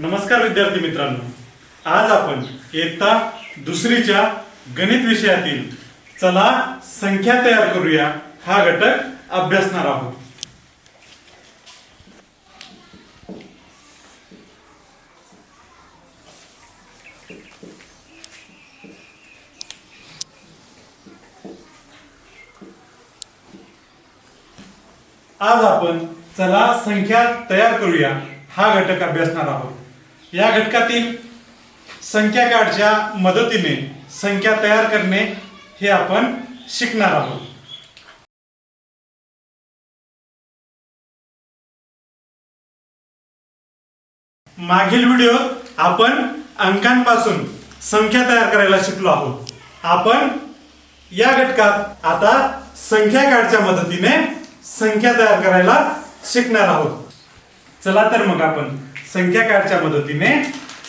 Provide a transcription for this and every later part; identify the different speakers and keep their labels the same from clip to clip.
Speaker 1: नमस्कार विद्यार्थी मित्रांनो. आज आपण इयत्ता दुसरीच्या गणित विषयातील चला संख्या तयार करूया. हा घटक अभ्यासणार आहोत. आज आपण चला संख्या तयार करूया. हा घटक अभ्यासणार आहोत. या घटकातील संख्या कार्डच्या मदतीने संख्या तयार करणे हे आपण शिकणार आहोत. मागील व्हिडिओ आपण अंकांपासून संख्या तयार करायला शिकलो आहोत. आपण या घटकात आता संख्या कार्डच्या मदतीने संख्या तयार करायला शिकणार आहोत. चला तर मग आपण संख्या कार्डच्या मदतीने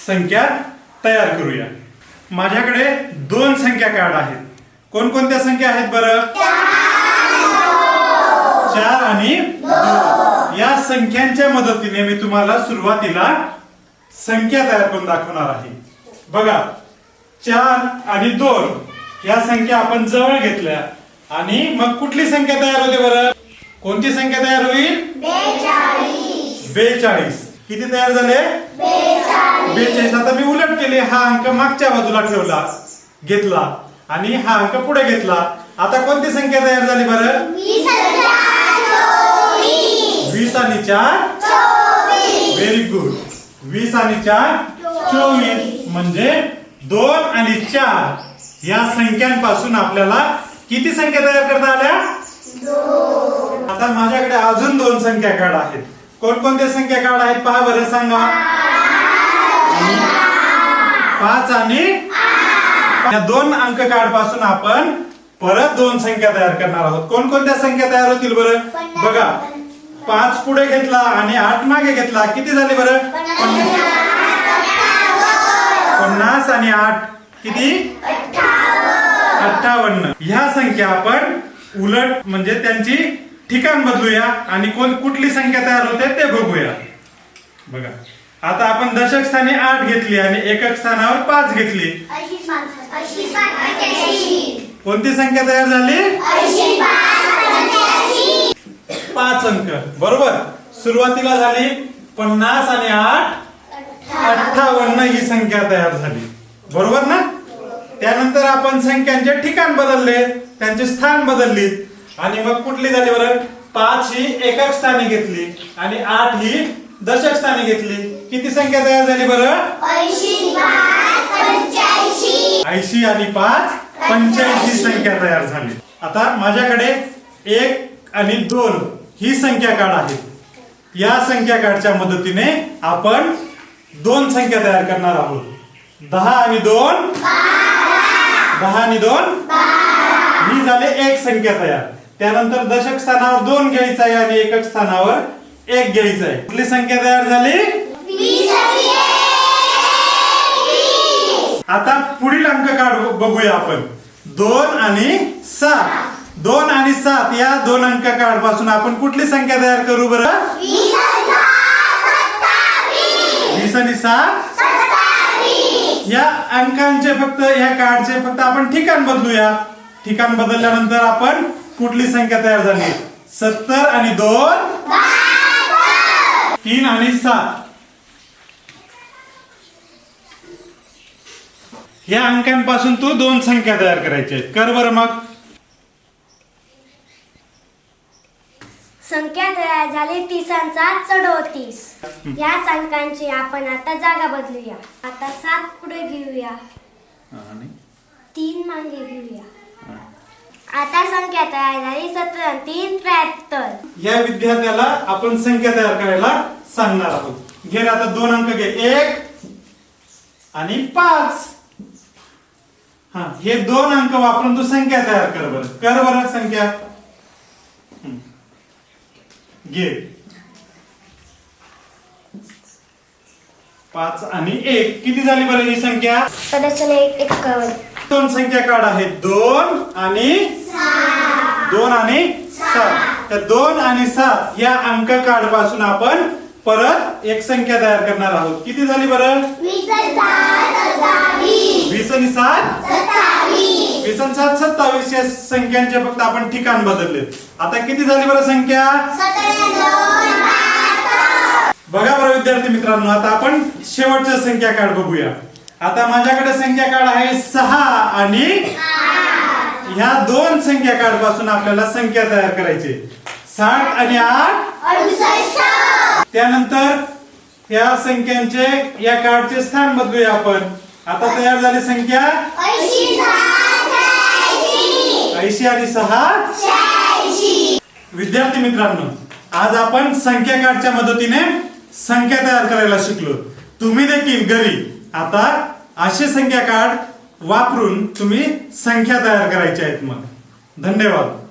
Speaker 1: संख्या तयार करूया. माझ्याकडे दोन संख्या कार्ड आहेत. कोणकोणत्या संख्या आहेत बरं? चार आणि या संख्यांच्या मदतीने मी तुम्हाला सुरुवातीला संख्या तयार करून दाखवणार आहे. बघा चार आणि दोन या संख्या आपण जवळ घेतल्या. आणि मग कुठली संख्या तयार होते बरं? कोणती संख्या तयार होईल? बेचाळीस. किती तयार झाले? बेचाळीस. आता मी उलट केले हा अंक मागच्या बाजूला ठेवला घेतला आणि हा अंक पुढे घेतला. आता कोणती संख्या तयार झाली बरं? वीस आणि चार? व्हेरी गुड वीस आणि चार? चोवीस. म्हणजे दोन आणि चार. या संख्यांपासून आपल्याला किती संख्या तयार करता आल्या? आता माझ्याकडे अजून दोन संख्या कार्ड आहेत. कोणकोणत्या संख्या कार्ड आहेत? पहा बरं सांगा. पाच आणि या दोन अंक कार्डपासून आपण परत दोन संख्या तयार करणार आहोत. कोणकोणत्या संख्या तयार होतील बरं? बघा पाच पुढे घेतला आणि आठ मागे घेतला. किती झाले बरं? पन्नास. आणि आठ किती? अठ्ठावन्न. ह्या संख्या आपण उलट म्हणजे त्यांची ठिकाण बदलूया आणि कोण कुठली संख्या तयार होते ते बघूया. बघा. आता आपण दशक स्थानी आठ घेतली आणि एकक स्थानावर पाच घेतली. कोणती संख्या तयार झाली? पाच अंक. बरोबर. सुरुवातीला झाली पन्नास आणि आठ. अठ्ठावन्न ही संख्या तयार झाली. बरोबर ना? त्यानंतर आपण संख्यांचे ठिकाण बदलले त्यांचे स्थान बदललीत. आणि मग कुठली झाली बरं? पाच ही एकक स्थानी घेतली आणि आठ ही दशक स्थानी घेतली. किती संख्या तयार झाली बरं? ऐंशी आणि पाच पंच्याऐंशी संख्या तयार झाली. आता माझ्याकडे एक आणि दोन ही संख्या कार्ड आहे या संख्या कार्डच्या मदतीने आपण दोन संख्या तयार करणार आहोत. दहा आणि दोन. दहा आणि दोन. ही झाले एक संख्या तयार. त्यानंतर दशक स्थानावर दोन घ्यायचं आहे आणि एकक स्थानावर एक घ्यायचं आहे. कुठली संख्या तयार झाली? आता पुढील अंक कार्ड बघूया आपण. दोन आणि सात. दोन आणि सात या दोन अंक कार्डपासून आपण कुठली संख्या तयार करू बरं? वीस आणि सात? या अंकांचे फक्त या कार्डचे फक्त आपण ठिकाण बदलूया. ठिकाण बदलल्यानंतर आपण कुठली संख्या तयार झाली? सत्तर आणि दोन? तीन आणि सात. या अंकांपासून तू दोन संख्या तयार करायच्या आहेत. कर बरं मग.
Speaker 2: संख्या तयार झाली तीसांचा चढवतीस. याच अंकांची आपण आता जागा बदलूया. आता सात पुढे घेऊया. तीन मागे घेऊया. आता संख्या तयार झाली सतरा तीन त्र्याहत्तर.
Speaker 1: या विद्यार्थ्याला आपण संख्या तयार करायला सांगणार आहोत. घे आता दोन अंक घे. एक आणि पाच. हा हे दोन अंक वापरून तू संख्या तयार कर बरं. कर बरं संख्या. घे. पाच आणि एक. किती झाली बरं ही संख्या?
Speaker 2: सदस्य एक एक्कावन्न
Speaker 1: दोन संख्या कार्ड आहेत. दोन आणि दोन आणि सात तर दोन आणि सात या अंक कार्डपासून आपण परत एक संख्या तयार करणार आहोत. किती झाली बरं? वीस आणि सात? वीस आणि सात सत्तावीस. या संख्यांचे फक्त आपण ठिकाण बदलले आता किती झाली बरं संख्या? बघा बरं विद्यार्थी मित्रांनो आता आपण शेवटच्या संख्या कार्ड बघूया. आता माझ्याकडे संख्या कार्ड आहे सहा आणि ह्या दोन संख्या कार्डपासून आपल्याला संख्या तयार करायची. साठ आणि आठ. त्यानंतर या संख्यांचे या कार्डचे स्थान बदलूया आपण. आता तयार झाली संख्या? ऐंशी आणि सहा. विद्यार्थी मित्रांनो आज आपण संख्या कार्डच्या मदतीने संख्या तयार करायला शिकलो. तुम्ही देखील घरी. आता असे संख्या कार्ड वापरून तुम्ही संख्या तयार करायच्या आहेत मग. धन्यवाद.